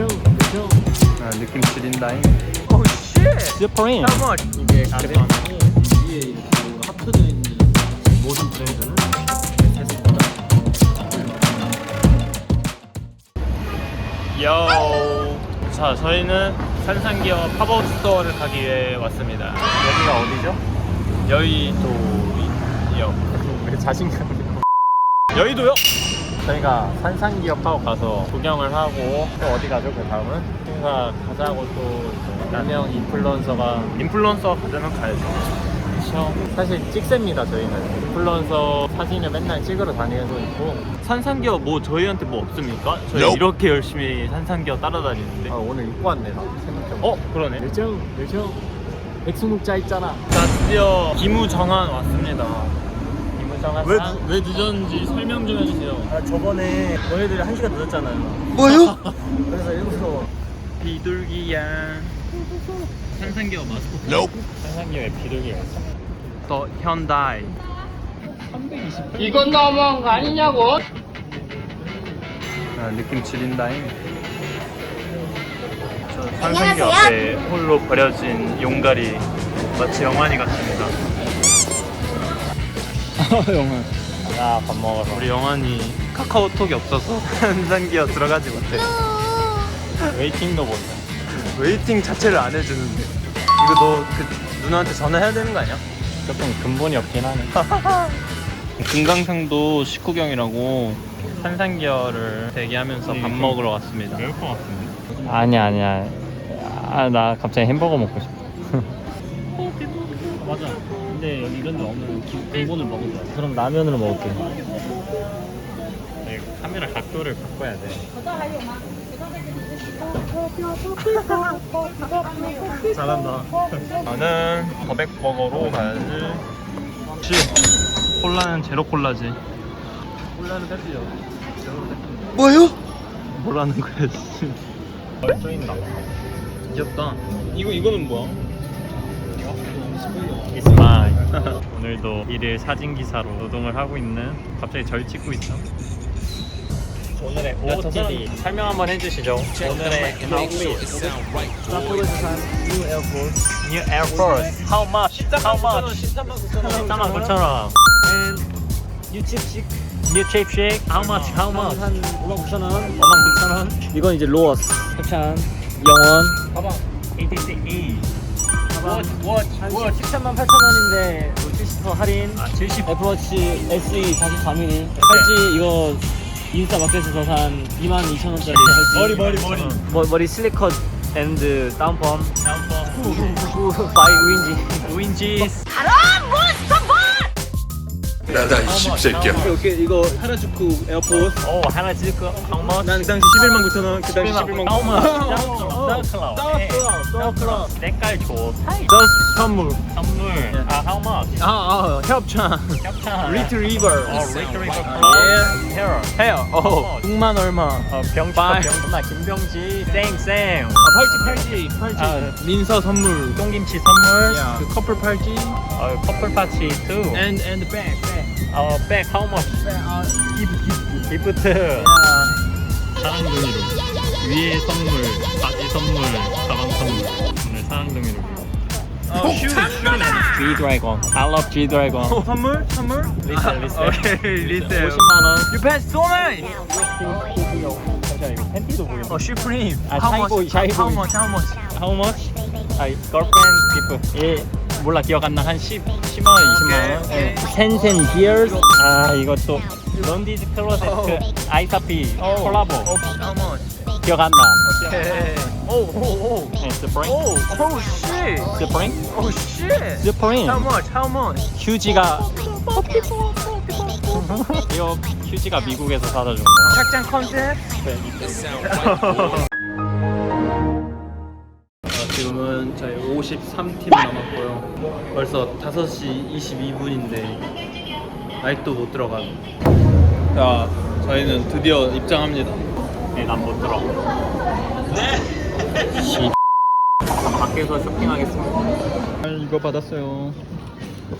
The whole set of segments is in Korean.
아, 느낌 지린다잉. 오 쉣! 스프링. How much? 이게 가격이 위에 그 합쳐져 있는 모든 브랜드는 요. 자, 저희는 산산기어 팝업 스토어를 가기 위해 왔습니다. 여기가 어디죠? 여의도요. 왜 자신감이? 여의도요? 저희가 팝업 가서 구경을 하고 또 어디 가죠? 그 다음은? 행사 가자고 또몇명 인플루언서가 인플루언서 가자면 가야죠. 그렇죠. 사실 찍셉니다 저희는. 인플루언서 사진을 맨날 찍으러 다니고 있고. 산산기어 뭐 저희한테 뭐 없습니까? 저희 이렇게 열심히 산산기어 따라다니는데. 아 오늘 입고 왔네 나 생각해보니까 어 그러네. 열정 열정 백숙묵자 있잖아. 자 드디어 기무정한 왔습니다 왜 상- 왜 늦었는지 설명 좀 해주세요. 아 저번에 너희들이 한 시간 늦었잖아요. 뭐요? 그래서 일부러 비둘기야. 산산기어 마스코트 산산기어에 비둘기가 있어. 더 현다이. 이건 너무한 거 아니냐고? 아, 느낌 지린다잉. 저 산산기 앞에 홀로 버려진 용가리 마치 영환이 같습니다. 영환. 야, 밥 먹어서. 우리 영환이 카카오톡이 없어서 산산기어 들어가지 못해. 웨이팅도 못 해. 웨이팅 자체를 안 해주는데. 이거 너 그 누나한테 전화해야 되는 거 아니야? 조금 근본이 없긴 하네. 금강산도 식후경이라고 산산 기어를 대기하면서 밥 먹으러 왔습니다. 매울 것 같은데? 아니야 아니야. 아 나 갑자기 햄버거 먹고 싶어. 근데 여기 이런 데 근본을 먹을 거야 그럼 라면으로 먹을게 네, 카메라 각도를 바꿔야 돼. 잘한다 저는 버백버거로 가야지. 혹시 콜라는 제로 콜라지. 콜라는 뺐지요 뭐요? 뭐라는 거야, 씨. 써 있나? 귀엽다. 이거 이거는 뭐야? It's mine. 오늘도 일일 사진 기사로 노동을 하고 있는 갑자기 절 찍고 있어. 오늘의 OOTD 설명 한번 해주시죠. 오늘의 outfit. New Air Force. How much? How much? 13만 9천 원. 유칩식 New Cheap Shake. How much? How much? 한 5만 9천 원 5만 9천 원. 이건 이제 로어스 협찬 영원. 봐봐. 86E. 워치 뭐, 13만 8천 원인데 그 70% 할인. 아, 70. 애플워치 SE 43mm 팔찌 이거 인스타 마켓에서 산 2만 2천 원짜리 팔찌. 머리, 머리, 머리. 머, 머리 슬리컷 앤드 다운펌. 다운펌. 바이 우인지. 우인지. 바람 몬스터! 나다 이 씹새끼야 오케이 오케이 이거 하라주쿠 에어포스 오, 하나 찍고. How much? 난그 당시 11만 9천 원, 그 당시 11만 9천 How 원. much? 다운클럽. 다운클럽. 색깔 좋다. 저스트 선물. 선물. 아, how much? 아, 아, 협찬. 협찬. 리트리버. 어, 리트리버. 예. 헤어. 헤어. 어, 6만 얼마. 어, 병지. Bye. 병나 김병지. 쌩쌩. 아, 팔찌, 팔찌, 팔찌. 아, 민서 선물. 똥김치 선물. 야, 그 커플 팔찌. 어, 커플 파티 2. And and bag, bag. 어, 백 how much? 아, 기프, 기프. 기프트. 야, 사랑둥이로. 위에 선물, 바지 선물, 가방 선물. 오늘 사랑둥이로. 어, 슈, 슈. G 드래곤. I love G 드래곤. 어, 선물? 선물? 리셀, 리셀. 오케이, 리셀. 50만 원. You pass so nice. 잠시만 이거 팬티도 보이네. 어, 슈프림. 아, How 샤이보이, much? 샤이보이. How much? How much? How much? 아, girlfriend gift. 예, 몰라 기억 안 나. 한 10, 10만 원, 20만 원. 오케이, 예. 오케이. 센센 기어스. 아, 이것도 런디즈 클로세트 어. 아이사피 어, 콜라보. 어, How much? 기억 안 나. 오케이. 오, 오, 오. 네, 스프링. 오, oh shit. 스프링? Oh shit. 스프링. How much? How much? 휴지가 이거 휴지가 미국에서 사다 준 거. 착장 컨셉? 어, 53팀 남았고요. 벌써 5시 22분인데 아직도 못 들어가고. 자, 저희는 드디어 입장합니다. 네, 난 못 들어. 네. 밖에서 쇼핑하겠습니다. 이거 받았어요.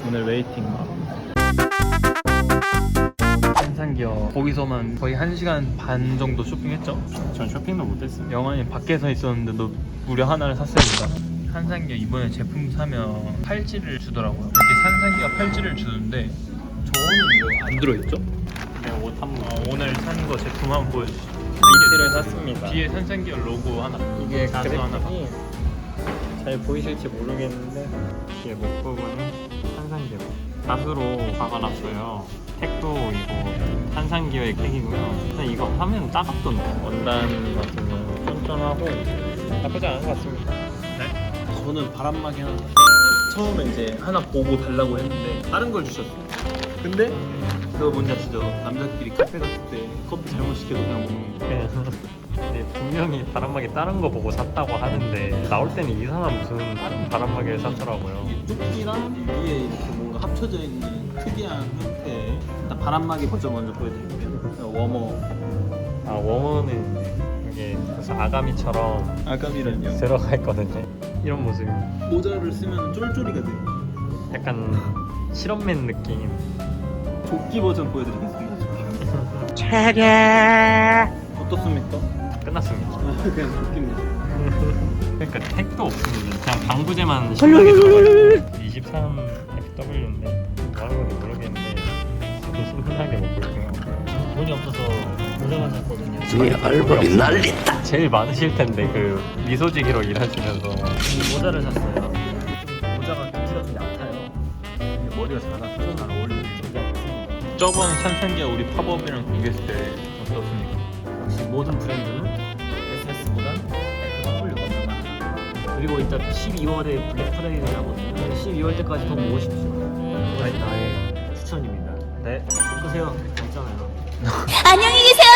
오늘 웨이팅. 한산기어 거기서만 거의 1시간 반 정도 쇼핑했죠? 전 쇼핑도 못했어요. 영환이 밖에서 있었는데도 무려 하나를 샀습니다. 산산기어 이번에 제품 사면 팔찌를 주더라고요. 이렇게 산산기어 팔찌를 주는데 저는 왜 안 들어있죠? 네, 옷 한번 어, 오늘 산 거 제품 한번 보여주시죠. 팬티를 샀습니다. 뒤에 산산기어 로고 하나. 이게 가수 하나 봐. 잘 보이실지 모르겠는데 뒤에 목 부분이 한산기어 낫으로 박아놨어요. 택도 이거 한산기어의 택이고요. 근데 이거 하면 따갑던데 원단 같은 경우 쫀쫀하고 나쁘지 않은 것 같습니다. 저는 바람막이 하나 샀어요. 처음에 이제 하나 보고 달라고 했는데 다른 걸 주셨어요. 근데 그거 뭔지 아시죠? 남자끼리 카페 갔을 때 커피 잘못 시켜서 그냥 먹는 거. 네. 분명히 바람막이 다른 거 보고 샀다고 하는데 나올 때는 이상한 무슨 다른 바람막이를 샀더라고요. 뚝이랑 위에 이렇게 뭔가 합쳐져 있는 특이한 형태의 일단 바람막이 버전 먼저 보여드릴게요. 워머 아 웜은 이게 무슨 아가미처럼 아감이란요. 들어가 있거든요. 이런 모습이 모자를 쓰면 쫄쫄이가 돼요. 약간 실험맨 느낌. 조끼 버전 보여드리겠습니다. 어떻습니까? 끝났습니다. 그냥 조끼입니다. 그러니까 택도 없습니다. 그냥 방부제만 신나게 들어가요. 23 FW인데 뭐 하는 건지 모르겠는데 되게 신나게 먹고 있고요. 돈이 없어서 모자만 샀거든요. 이 알바리 난리다. 제일 많으실 텐데 그 미소지기로 일하시면서 이 모자를 샀어요. 모자가 키가 좀 얕아요. 근데 머리가 작아서 잘 어울리는 진짜 좋습니다. 저번 산산기아 우리 팝업이랑 비교했을 때 어떻습니까? 역시 모든 브랜드는 SS보단 FW가 먼저 많아. 그리고 일단 12월에 블랙 프라이데이 하거든요. 12월 때까지 더 모으십시오 이건 나의 추천입니다. 네. 끄세요. 안녕히 계세요.